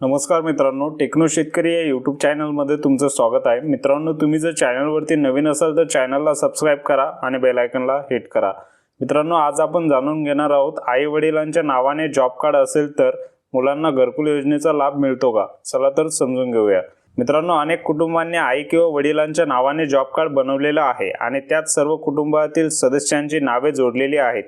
नमस्कार मित्रांनो टेक्नो शेतकरी या यूट्यूब चॅनलमध्ये तुमचं स्वागत आहे. मित्रांनो तुम्ही जर चॅनलवरती नवीन असाल तर चॅनलला सबस्क्राईब करा आणि बेलायकनला हिट करा. मित्रांनो आज आपण जाणून घेणार आहोत आई वडिलांच्या नावाने जॉब कार्ड असेल तर मुलांना घरकुल योजनेचा लाभ मिळतो का? चला तर समजून घेऊया. मित्रांनो अनेक कुटुंबांनी आई किंवा वडिलांच्या नावाने जॉब कार्ड बनवलेलं आहे आणि त्यात सर्व कुटुंबातील सदस्यांची नावे जोडलेली आहेत.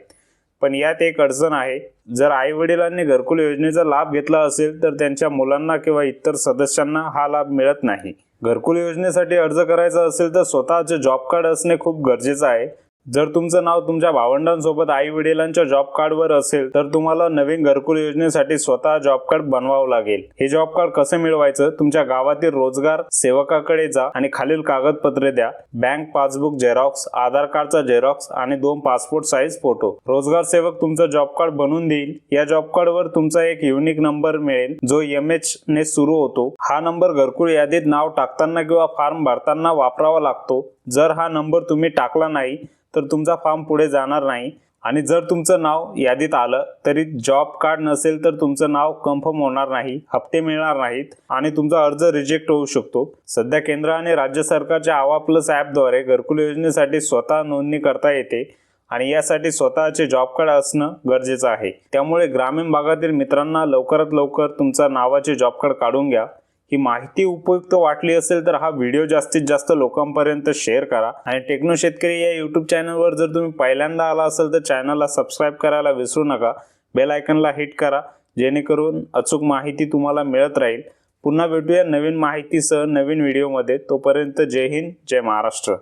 पण यात एक अडचण आहे. जर आई वडिलांनी घरकुल योजनेचा लाभ घेतला असेल तर त्यांच्या मुलांना किंवा इतर सदस्यांना हा लाभ मिळत नाही. घरकुल योजनेसाठी अर्ज करायचा असेल तर स्वतःचे जॉब कार्ड असणे खूप गरजेचं आहे. जर तुमचं नाव तुमच्या भावंडांसोबत आई वडिलांच्या जॉब कार्डवर असेल तर तुम्हाला नवीन घरकुल योजनेसाठी स्वतः जॉब कार्ड बनवावं लागेल. हे जॉब कार्ड कसं मिळवायचं? तुमच्या गावातील रोजगार सेवकाकडे जा आणि खालील कागदपत्रे द्या. बँक पासबुक झेरॉक्स आधार कार्डचा झेरॉक्स आणि दोन पासपोर्ट साईज फोटो. रोजगार सेवक तुमचं जॉब कार्ड बनवून देईल. या जॉब कार्डवर तुमचा एक युनिक नंबर मिळेल जो एम एच ने सुरू होतो. हा नंबर घरकुल यादीत नाव टाकताना किंवा फॉर्म भरताना वापरावा लागतो. जर हा नंबर तुम्ही टाकला नाही तर तुमचा फॉर्म पुढे जाणार नाही. आणि जर तुमचं नाव यादीत आलं तरी जॉब कार्ड नसेल तर तुमचं नाव कन्फर्म होणार नाही हप्ते मिळणार नाहीत आणि तुमचा अर्ज रिजेक्ट होऊ शकतो. सध्या केंद्र आणि राज्य सरकारच्या आवा प्लस ॲपद्वारे घरकुल योजनेसाठी स्वतः नोंदणी करता येते आणि यासाठी स्वतःचे जॉब कार्ड असणं गरजेचं आहे. त्यामुळे ग्रामीण भागातील मित्रांना लवकरात लवकर तुमचा नावाचे जॉब कार्ड काढून घ्या. ही माहिती उपयुक्त वाटली असेल तर हा व्हिडिओ जास्तीत जास्त लोकांपर्यंत शेअर करा. आणि टेक्नो शेतकरी या यूट्यूब चॅनलवर जर तुम्ही पहिल्यांदा आला असेल तर चॅनलला सबस्क्राईब करायला विसरू नका. बेल आयकनला हिट करा. जेणेकरून अचूक माहिती तुम्हाला मिळत राहील. पुन्हा भेटूया नवीन माहितीसह नवीन व्हिडिओमध्ये तोपर्यंत जय हिंद जय महाराष्ट्र.